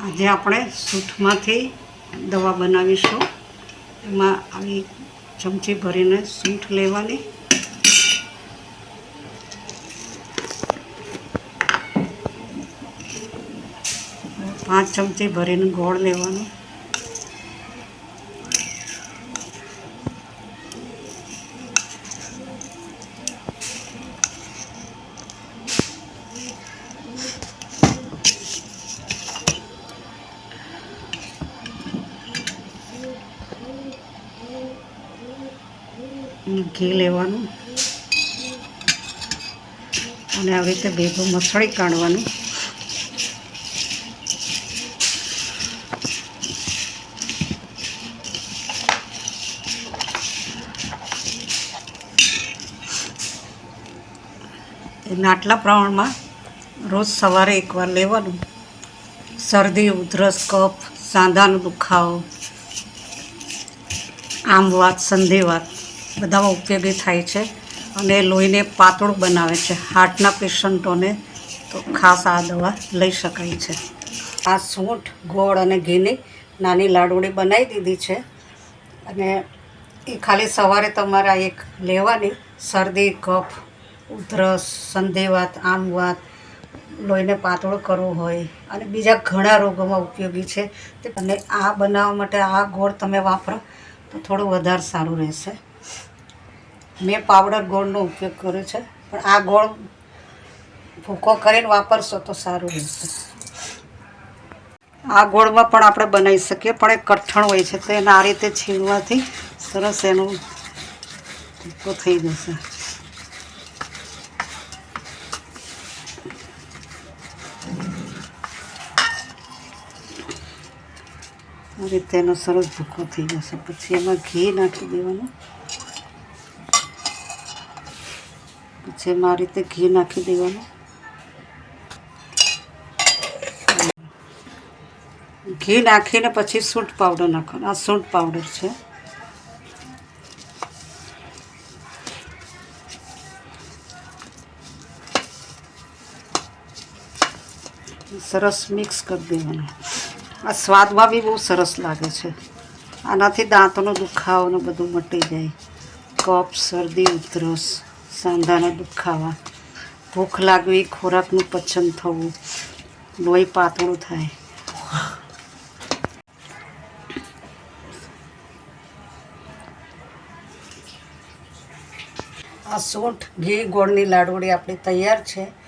આજે આપણે સૂંઠમાંથી દવા બનાવીશું. એમાં આવી ચમચી ભરીને સૂંઠ લેવાની. પાંચ ચમચી ભરીને ગોળ લેવાનો. ઘી લેવાનું. અને આવી રીતે ભેગું મસળી કાઢવાનું. આટલા પ્રમાણમાં રોજ સવારે એકવાર લેવાનું. શરદી, ઉધરસ, કફ, સાંધાનો દુખાવો, આમ વાત સંધિવાત બધામાં ઉપયોગી થાય છે. અને લોહીને પાતળું બનાવે છે. હાર્ટના પેશન્ટોને તો ખાસ આ દવા લઈ શકાય છે. આ સૂંઠ, ગોળ અને ઘીની નાની લાડુડી બનાવી દીધી છે. અને એ ખાલી સવારે તમારા એક લેવાની. શરદી, કફ, ઉધરસ, સંધિવાત આમ વાત લોહીને પાતળું કરવું હોય. અને બીજા ઘણા રોગોમાં ઉપયોગી છે. અને આ બનાવવા માટે આ ગોળ તમે વાપરો તો થોડું વધારે સારું રહેશે. મેં પાવડર ગોળનો ઉપયોગ કર્યો છે, પણ આ ગોળ ભૂકો કરીને વાપરશો તો સારું રહેશે. આ ગોળમાં પણ આપણે બનાવી શકીએ, પણ એ કઠણ હોય છે, તો એને આ રીતે છીણવાથી સરસ એનું ભૂકો થઈ જશે. આ રીતે એનો સરસ ભૂકો થઈ જશે. પછી એમાં ઘી નાખી દેવાનું. પછી એમાં આ રીતે ઘી નાખી દેવાનું. ઘી નાખીને પછી સૂંઠ પાવડર નાખવાનો. આ સૂંઠ પાવડર છે. સરસ મિક્સ કરી દેવાનું. આ સ્વાદમાં બી બહુ સરસ લાગે છે. આનાથી દાંતનો દુખાવો ને બધું મટી જાય. કફ, શરદી, ઉધરસ. સાંધાના દુખાવા ભૂખ લાગવી, ખોરાકનું પચન થવું. લોહી પાતળું થાય. આ સૂંઠ ઘી ગોળની લાડવડી આપણી તૈયાર છે.